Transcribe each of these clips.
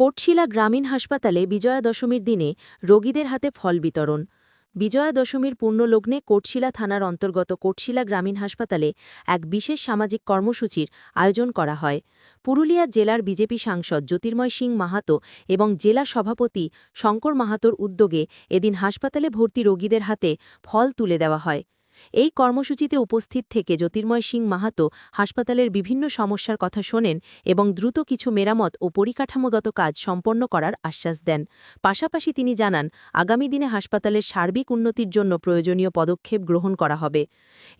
কোটশিলা গ্রামীণ হাসপাতালে বিজয়া দশমীর দিনে রোগীদের হাতে ফল বিতরণ। বিজয়া দশমীর পূর্ণলগ্নে কোটশিলা থানার অন্তর্গত কোটশিলা গ্রামীণ হাসপাতালে এক বিশেষ সামাজিক কর্মসূচির আয়োজন করা হয়। পুরুলিয়া জেলার বিজেপি সাংসদ জ্যোতির্ময় সিং মাহাতো এবং জেলা সভাপতি শঙ্কর মাহাতোর উদ্যোগে এদিন হাসপাতালে ভর্তি রোগীদের হাতে ফল তুলে দেওয়া হয়। এই কর্মসূচিতে উপস্থিত থেকে জ্যোতির্ময় সিং মাহাতো হাসপাতালের বিভিন্ন সমস্যার কথা শোনেন এবং দ্রুত কিছু মেরামত ও পরিকাঠামোগত কাজ সম্পন্ন করার আশ্বাস দেন। পাশাপাশি তিনি জানান আগামী দিনে হাসপাতালের সার্বিক উন্নতির জন্য প্রয়োজনীয় পদক্ষেপ গ্রহণ করা হবে।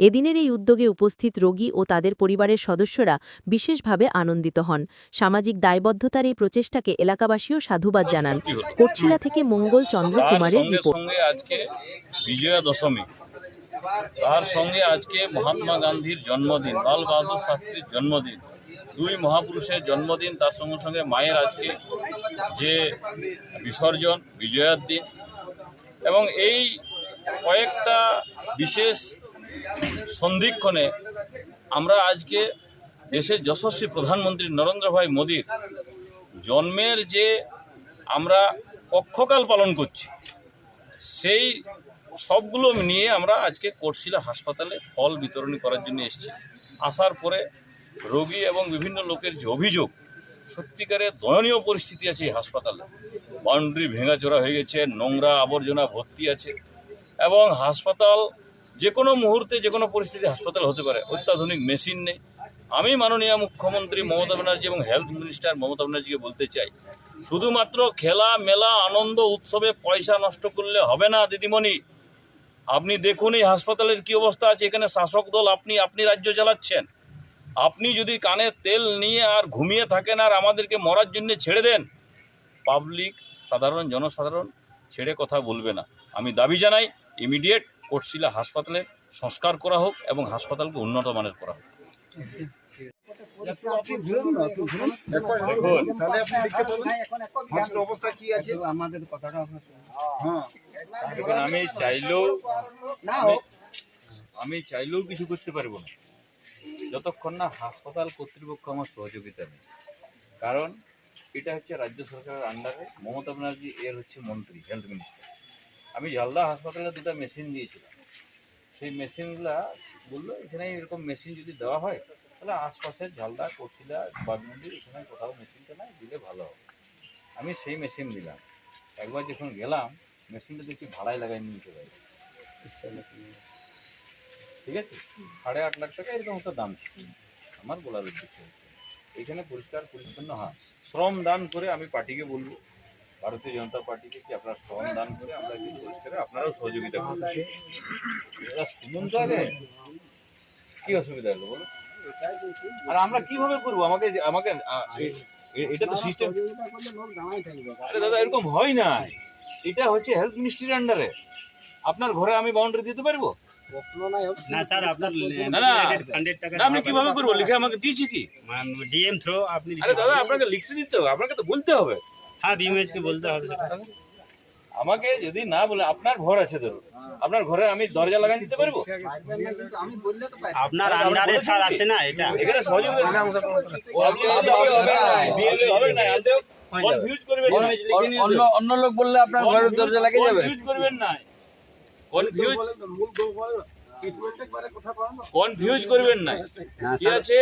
এদিনের এই উদ্যোগে উপস্থিত রোগী ও তাদের পরিবারের সদস্যরা বিশেষভাবে আনন্দিত হন। সামাজিক দায়বদ্ধতার এই প্রচেষ্টাকে এলাকাবাসীও সাধুবাদ জানান। কোটছিলা থেকে মঙ্গল চন্দ্র কুমারের রিপোর্ট। আজকে বিজয়া দশমী। তার সঙ্গে আজকে মহাত্মা গান্ধীর জন্মদিন, লাল বাহাদুর শাস্ত্রীর জন্মদিন। দুই মহাপুরুষের জন্মদিন, তার সঙ্গে সঙ্গে মায়ের আজকে যে বিসর্জন, বিজয়ার দিন। এবং এই কয়েকটা বিশেষ সন্ধিক্ষণে আমরা আজকে দেশের যশস্বী প্রধানমন্ত্রী নরেন্দ্র ভাই মোদীর জন্মের যে আমরা পক্ষকাল পালন করছি, সেই সবগুলো নিয়ে আমরা আজকে কোটশিলা হাসপাতালে ফল বিতরণ করার জন্য এসেছি। আসার পরে রোগী এবং বিভিন্ন লোকের যে অভিযোগ, সত্যিকারে দয়নীয় পরিস্থিতি আছে এই হাসপাতালে। বাউন্ডারি ভেঙাচোরা হয়ে গেছে, নোংরা আবর্জনা ভর্তি আছে এবং হাসপাতাল যে কোনো মুহূর্তে, যে কোনো পরিস্থিতি হাসপাতাল হতে পারে, অত্যাধুনিক মেশিন নেই। আমি মাননীয় মুখ্যমন্ত্রী মমতা ব্যানার্জি এবং হেলথ মিনিস্টার মমতা ব্যানার্জিকে বলতে চাই, শুধুমাত্র খেলা মেলা আনন্দ, উৎসবে পয়সা নষ্ট করলে হবে না, দিদিমণি। আপনি দেখুন এই হাসপাতালের কি অবস্থা আছে এখানে শাসক দল আপনি আপনি রাজ্য চালাচ্ছেন। আপনি যদি কানে তেল নিয়ে আর ঘুমিয়ে থাকেন আর আমাদেরকে মরার জন্য ছেড়ে দেন পাবলিক সাধারণ জনসাধারণ ছেড়ে কথা বলবে না। আমি দাবি জানাই ইমিডিয়েট কোটশিলা হাসপাতালে সংস্কার করা হোক এবং হাসপাতালকে উন্নত মানের করা হোক। দেখুন তাহলে আপনি লিখে বলুন হাসপাতালের অবস্থা কি আছে? আমাদের কথাটা আপনার হ্যাঁ। দেখুন আমি চাইলেও আমি- চাইলেও কিছু করতে পারব না। যতক্ষণ না হাসপাতাল কর্তৃপক্ষ আমার সহযোগিতা নেই কারণ এটা হচ্ছে রাজ্য সরকারের আন্ডারে মমতা ব্যানার্জি, এর হচ্ছে মন্ত্রী হেলথ মিনিস্টার আমি জালদা হাসপাতালে দুটো মেশিন দিয়েছিলাম। সেই মেশিনগুলা বলল, এখানে এরকম মেশিন যদি দেওয়া হয়, তাহলে আশপাশের ঝালদা কচিলা বাগমন্দির এখানে কোথাও মেশিনটা নাই, দিলে ভালো হবে। আমি সেই মেশিন দিলাম। একবার যখন গেলাম মেশিনটা দেখি ভাড়ায় লাগাই নিয়ে চলে গেছে ঠিক আছে? সাড়ে আট লাখ টাকা এরকম দাম আমার বলার উদ্দেশ্য এখানে পরিষ্কার পরিচ্ছন্ন হয়, শ্রম দান করে আমি পার্টিকে বলব। ভারতীয় জনতা পার্টিকে কি আপনারা শ্রম দান করে আমরা আপনারাও সহযোগিতা আগে কি অসুবিধা হলো বলো? আর আমরা কীভাবে করব? আমাকে আমাকে এটা তো সিস্টেম আরে দাদা, এরকম হয় না এটা হচ্ছে হেলথ মিনিস্ট্রির আন্ডারে আপনার ঘরে আমি বাউন্ডারি দিতে পারব? না স্যার আপনার না, না। হান্ড্রেড টাকা না আমি কীভাবে করব? লিখে আমাকে দিয়েছি কি? ডিএম থ্রো আপনি আরে দাদা আপনাকে লিখতে দিতে হবে আপনাকে তো বলতে হবে। হ্যাঁ বিএমএস কে বলতে হবে। আমাকে যদি না বলে আপনার ঘর আছে ধরুন আপনার ঘরে আমি দরজা লাগাই দিতে পারব? আপনার আন্ডারে স্যার আছে না এটা? এখানে সহযোগিতা হবে না অন্য লোক বললে আপনার ঘরের দরজা লাগিয়ে যাবে। কনফিউজ করবেন না। কনফিউজ কনফিউজ করবেন না। কি আছে?